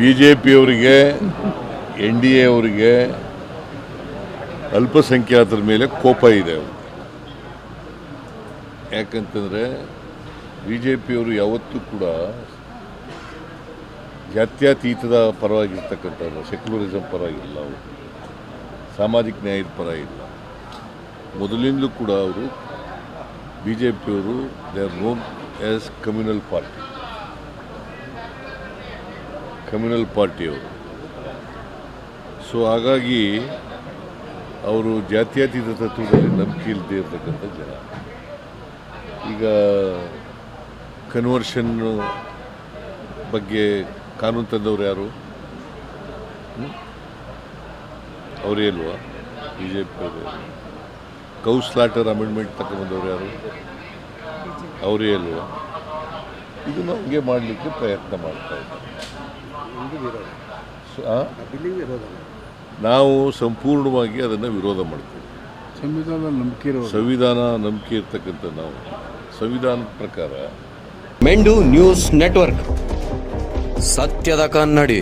B J ಪಿಯವರಿಗೆ N D A ಅವರಿಗೆ ಅಲ್ಪಸಂಖ್ಯಾತರ ಮೇಲೆ ಕೋಪ ಇದೆ ಅವ್ರಿಗೆ. ಯಾಕಂತಂದರೆ ಬಿ ಜೆ ಪಿಯವರು ಯಾವತ್ತೂ ಕೂಡ ಜಾತ್ಯತೀತದ ಪರವಾಗಿರ್ತಕ್ಕಂಥದ್ದು ಸೆಕ್ಯುಲರಿಸಮ್ ಪರವಾಗಿಲ್ಲ ಅವರು. ಸಾಮಾಜಿಕ ನ್ಯಾಯದ ಪರ ಇಲ್ಲ. ಮೊದಲಿಂದಲೂ ಕೂಡ ಅವರು ಬಿ ಜೆ ಪಿಯವರು they are known as communal party. Communal ಪಾರ್ಟಿಯವರು so ಹಾಗಾಗಿ ಅವರು ಜಾತ್ಯತೀತ ತತ್ವದಲ್ಲಿ ನಂಬಿಕೆ ಇಲ್ಲದೆ ಇರತಕ್ಕಂಥ ಜನ. ಈಗ ಕನ್ವರ್ಷನ್ ಬಗ್ಗೆ ಕಾನೂನು ತಂದವರು ಯಾರು? ಅವರೇ ಅಲ್ವಾ? ಬಿ ಜೆ ಪಿ ಅವರು ಕೌಸ್ಲಾಟರ್ ಅಮೆಂಡ್ಮೆಂಟ್ ತಗೊಂಬಂದವ್ರು ಯಾರು? ಅವರೇ ಅಲ್ವಾ? ಇದನ್ನು ಹಂಗೆ ಮಾಡಲಿಕ್ಕೆ ಪ್ರಯತ್ನ ಮಾಡ್ತಾ ಇದ್ದಾರೆ? ನಾವು ಸಂಪೂರ್ಣವಾಗಿ ಅದನ್ನು ವಿರೋಧ ಮಾಡ್ತೀವಿ. ಸಂವಿಧಾನ ನಂಬಿಕೆ ಇರೋ ಸಂವಿಧಾನ ನಂಬಿಕೆ ಇರ್ತಕ್ಕಂಥ ನಾವು. ಸಂವಿಧಾನದ ಪ್ರಕಾರ ಮೆಂಡು ನ್ಯೂಸ್ ನೆಟ್ವರ್ಕ್. ಸತ್ಯದ ಕನ್ನಡಿ.